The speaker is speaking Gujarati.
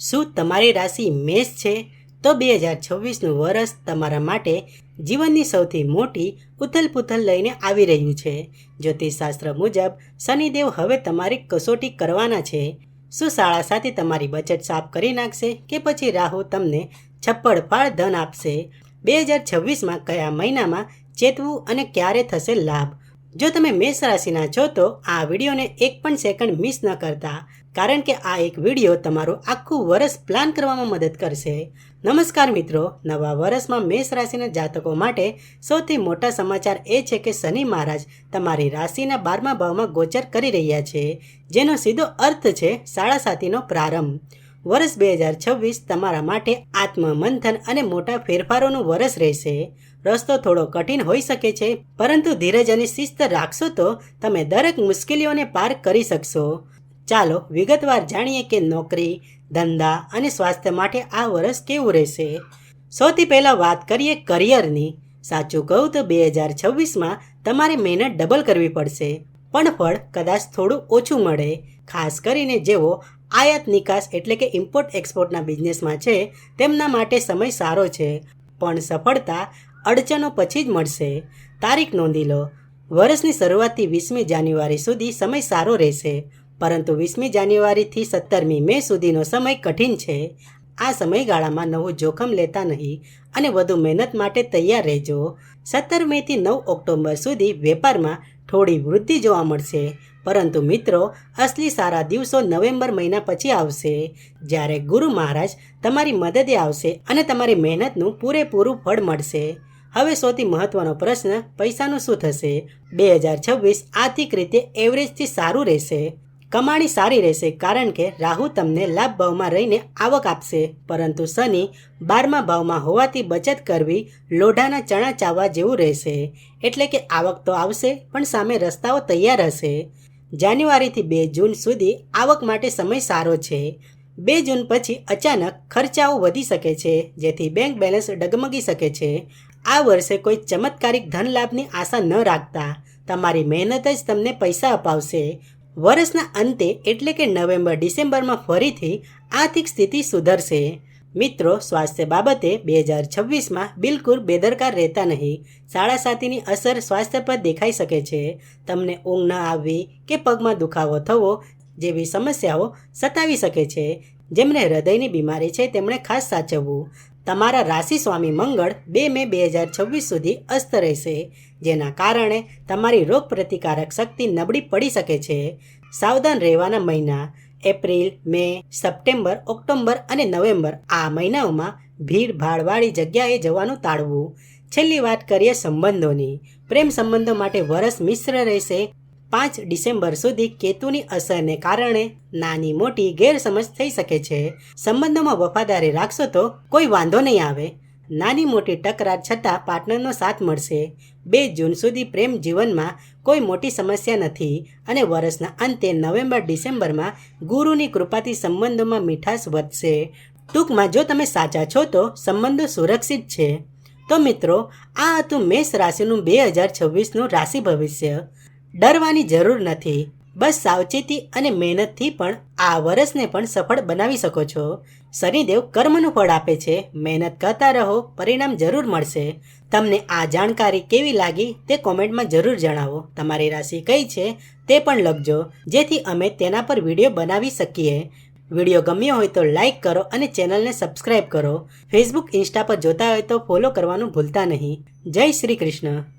શું તમારી રાશિ મેષ છે? તો બે હજાર છવ્વીસનું વર્ષ તમારા માટે જીવનની સૌથી મોટી ઉથલપુથલ લઈને આવી રહ્યું છે. જ્યોતિષશાસ્ત્ર મુજબ, શનિદેવ હવે તમારી કસોટી કરવાના છે. શું શાળા સાથે તમારી બચત સાફ કરી નાખશે કે પછી રાહુ તમને છપ્પડ ફાળ ધન આપશે? બે હજાર છવ્વીસમાં કયા મહિનામાં ચેતવું અને ક્યારે થશે લાભ? જો તમે મેષ રાશિના છો તો આ વિડીયોને એક પણ સેકન્ડ મિસ ન કરતા. કારણ કે આ એક વીડિયો તમારું આખું વરસ પ્લાન કરવામાં મદદ કરશે. નમસ્કાર મિત્રો, નવા વર્ષમાં મેષ રાશિના જાતકો માટે સૌથી મોટા સમાચાર એ છે કે શનિ મહારાજ તમારી રાશિના બારમા ભાવમાં ગોચર કરી રહ્યા છે, જેનો સીધો અર્થ છે શાળા સાતીનો પ્રારંભ. વર્ષ બે હજાર છવ્વીસ તમારા માટે આત્મમંથન અને મોટા ફેરફારોનું વરસ રહેશે. રસ્તો થોડો કઠિન હોઈ શકે છે, પરંતુ ધીરજ અને શિસ્ત રાખશો તો તમે દરેક મુશ્કેલીઓને પાર કરી શકશો. ચાલો વિગતવાર જાણીએ કે નોકરી, ધંધા અને સ્વાસ્થ્ય માટે આ વર્ષ કેવું રહેશે? સૌથી પહેલાં વાત કરીએ કરિયરની. સાચું કહું તો બે હજાર છવ્વીસમાં તમારે મહેનત ડબલ કરવી પડશે. પણ ફળ કદાચ થોડું ઓછું મળે. ખાસ કરીને જેઓ આયાત નિકાસ એટલે કે ઇમ્પોર્ટ એક્સપોર્ટના બિઝનેસમાં છે, તેમના માટે સમય સારો છે. પણ સફળતા અડચણો પછી જ મળશે. તારીખ નોંધી લો. વર્ષની શરૂઆતથી વીસમી જાન્યુઆરી સુધી સમય સારો રહેશે. પરંતુ વીસમી જાન્યુઆરીથી સત્તરમી મે સુધીનો સમય કઠિન છે. આ સમયગાળામાં નવું જોખમ લેતા નહીં અને વધુ મહેનત માટે તૈયાર રહેજો. સત્તર મેથી નવ ઓક્ટોબર સુધી વેપારમાં થોડી વૃદ્ધિ જોવા મળશે. પરંતુ મિત્રો, અસલી સારા દિવસો નવેમ્બર મહિના પછી આવશે. જ્યારે ગુરુ મહારાજ તમારી મદદે આવશે અને તમારી મહેનતનું પૂરેપૂરું ફળ મળશે. હવે સૌથી મહત્વનો પ્રશ્ન, પૈસાનું શું થશે? બે હજાર છવ્વીસ આર્થિક રીતે એવરેજથી સારું રહેશે. કમાણી સારી રહેશે કારણ કે રાહુ તમને લાભ ભાવમાં રહીને આવક આપશે. પરંતુ શનિ બારમા ભાવમાં હોવાથી બચત કરવી લોઢાના ચણા ચાવવા જેવું રહેશે. એટલે કે આવક તો આવશે, પણ સામે રસ્તાઓ તૈયાર હશે. જાન્યુઆરીથી બે જૂન સુધી આવક માટે સમય સારો છે. બે જૂન પછી અચાનક ખર્ચાઓ વધી શકે છે, જેથી બેંક બેલેન્સ ડગમગી શકે છે. આ વર્ષે કોઈ ચમત્કારિક ધન લાભની આશા ન રાખતા. તમારી મહેનત જ તમને પૈસા અપાવશે. વર્ષના અંતે, એટલે કે નવેમ્બર, ડિસેમ્બરમાં ફરીથી આર્થિક સ્થિતિ સુધરશે. મિત્રો, સ્વાસ્થ્ય બાબતે બે હજાર છવ્વીસમાં બિલકુલ બેદરકાર રહેતા નહીં. શાળા સાથીની અસર સ્વાસ્થ્ય પર દેખાઈ શકે છે. તમને ઊંઘ ન આવવી કે પગમાં દુખાવો થવો જેવી સમસ્યાઓ સતાવી શકે છે. જેમને હૃદયની બીમારી છે, તેમણે ખાસ સાચવવું. તમારા રાશિ સ્વામી મંગળ બે મે બે હજાર છવ્વીસ સુધી અસ્ત રહેશે, જેના કારણે તમારી રોગ પ્રતિકારક શક્તિ નબળી પડી શકે છે. સાવધાન રહેવાના મહિના, એપ્રિલ, મે, સપ્ટેમ્બર ઓક્ટોબર અને નવેમ્બર, આ મહિનાઓમાં ભીડ ભાડવાળી જગ્યાએ જવાનું ટાળવું. છેલ્લી વાત કરીએ સંબંધોની. પ્રેમ સંબંધો માટે વરસ મિશ્ર રહેશે પાંચ ડિસેમ્બર સુધી કેતુની અસરને કારણે નાની મોટી ગેરસમજ થઈ શકે છે. સંબંધોમાં વફાદારી રાખશો તો કોઈ વાંધો નહીં આવે. નાની મોટી તકરાર છતાં પાર્ટનરનો સાથ મળશે. બે જૂન સુધી પ્રેમ જીવનમાં કોઈ મોટી સમસ્યા નથી અને વર્ષના અંતે નવેમ્બર ડિસેમ્બરમાં ગુરુની કૃપાથી સંબંધોમાં મીઠાશ વધશે. ટૂંકમાં જો તમે સાચા છો તો સંબંધો સુરક્ષિત છે. તો મિત્રો, આ હતું મેષ રાશિનું બે હજાર છવ્વીસનું રાશિ ભવિષ્ય. ડરવાની જરૂર નથી. બસ સાવચેતી અને મહેનતથી પણ આ વર્ષને પણ સફળ બનાવી શકો છો. શનિદેવ કર્મનું ફળ આપે છે. મહેનત કરતા રહો. પરિણામ જરૂર મળશે. તમને આ જાણકારી કેવી લાગી તે કોમેન્ટમાં જરૂર જણાવો. તમારી રાશિ કઈ છે તે પણ લખજો, જેથી અમે તેના પર વીડિયો બનાવી શકીએ. વીડિયો ગમ્યો હોય તો લાઈક કરો અને ચેનલને સબસ્ક્રાઇબ કરો. ફેસબુક, ઇન્સ્ટા પર જોતા હોય તો ફોલો કરવાનું ભૂલતા નહીં. જય શ્રી કૃષ્ણ.